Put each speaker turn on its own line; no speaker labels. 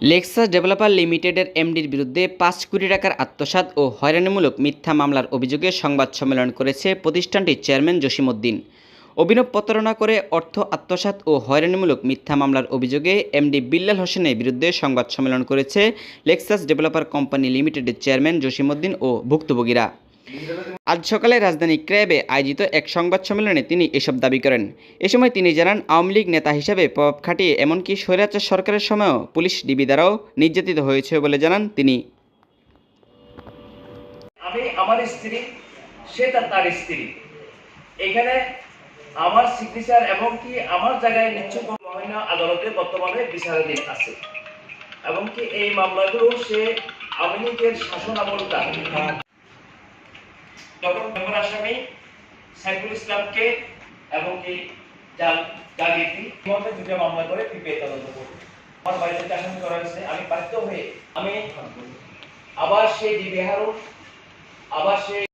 Lexus developer লিমিটেডের এমডির বিরুদ্ধে পাঁচ কোটি টাকার আত্মসাৎ ও হয়রানিমূলক মিথ্যা মামলার অভিযোগে সংবাদ সম্মেলন করেছে প্রতিষ্ঠানটির চেয়ারম্যান জসিমউদ্দিন। অভিনব প্রতারণা করে অর্থ আত্মসাৎ ও হয়রানিমূলক মিথ্যা মামলার অভিযোগে এমডি বিল্লাল হোসেনের বিরুদ্ধে সংবাদ সম্মেলন করেছে লেক্সাস ডেভেলপার কোম্পানি লিমিটেডের চেয়ারম্যান জসিমউদ্দিন ও ভুক্তভোগীরা। আজ সকালে রাজধানী ক্র্যাবে আয়োজিত এক সংবাদ সম্মেলনে তিনি এসব দাবি করেন। এ সময় তিনি জানান, আওয়ামী লীগ নেতা হিসেবে প্রভাব খাটিয়ে এমনকি স্বৈরাচার সরকারের সময়ও পুলিশ ডিবি দ্বারাও নির্যাতিত হয়েছে বলে জানান তিনি।
আমি আমার স্ত্রী, সে তার তার স্ত্রী। এখানে আমার আমার জায়গায় আদালতে বর্তমানে বিচারাধীন আছে। এই মামলাগুলো সে আওয়ামী লীগের শাসন আমলটা তখন মেম্বার আসামি সাইফুল ইসলামকে এবং কি জালিয়াতি মধ্যে দুটো মামলা করে পিপে তদন্ত করবে। আমার বাড়িতে আসামি করা হয়েছে, আমি বাধ্য হয়ে আমি আবার সেই ডিবি আবার সেই